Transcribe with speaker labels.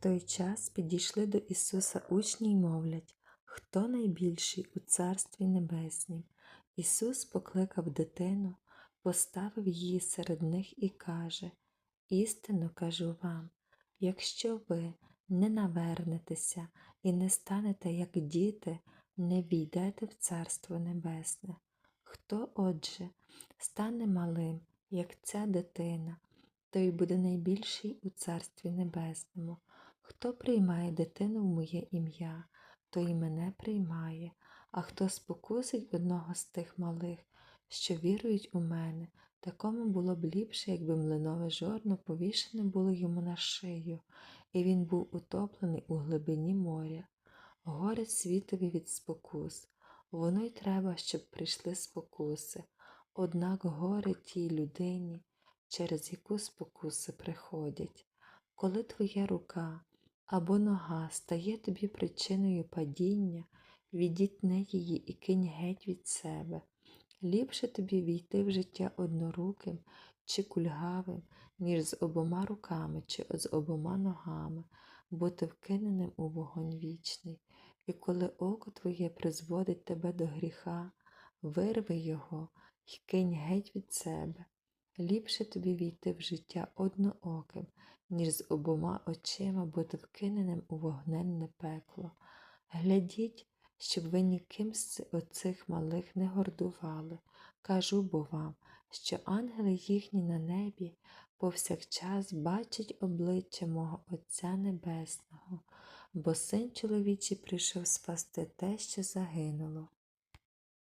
Speaker 1: той час підійшли до Ісуса учні й мовлять, хто найбільший у Царстві Небеснім. Ісус покликав дитину, поставив її серед них і каже, Істинно кажу вам, якщо ви не навернетеся і не станете як діти, не війдете в Царство Небесне. Хто, отже, стане малим, як ця дитина, той буде найбільший у Царстві Небесному. Хто приймає дитину в моє ім'я, той і мене приймає, а хто спокусить одного з тих малих, що вірують у мене, такому було б ліпше, якби млинове жорно повішене було йому на шию, і він був утоплений у глибині моря. Горе світові від спокус, воно й треба, щоб прийшли спокуси, однак горе тій людині, через яку спокуси приходять. Коли твоя рука або нога стає тобі причиною падіння, відітни її і кинь геть від себе. Ліпше тобі війти в життя одноруким чи кульгавим, ніж з обома руками чи з обома ногами, бути вкиненим у вогонь вічний. І коли око твоє призводить тебе до гріха, вирви його й кинь геть від себе. Ліпше тобі війти в життя однооким, ніж з обома очима бути вкиненим у вогненне пекло. Глядіть, щоб ви ніким з оцих малих не гордували. Кажу бо вам, що ангели їхні на небі повсякчас бачать обличчя мого Отця Небесного, бо син чоловічий прийшов спасти те, що загинуло.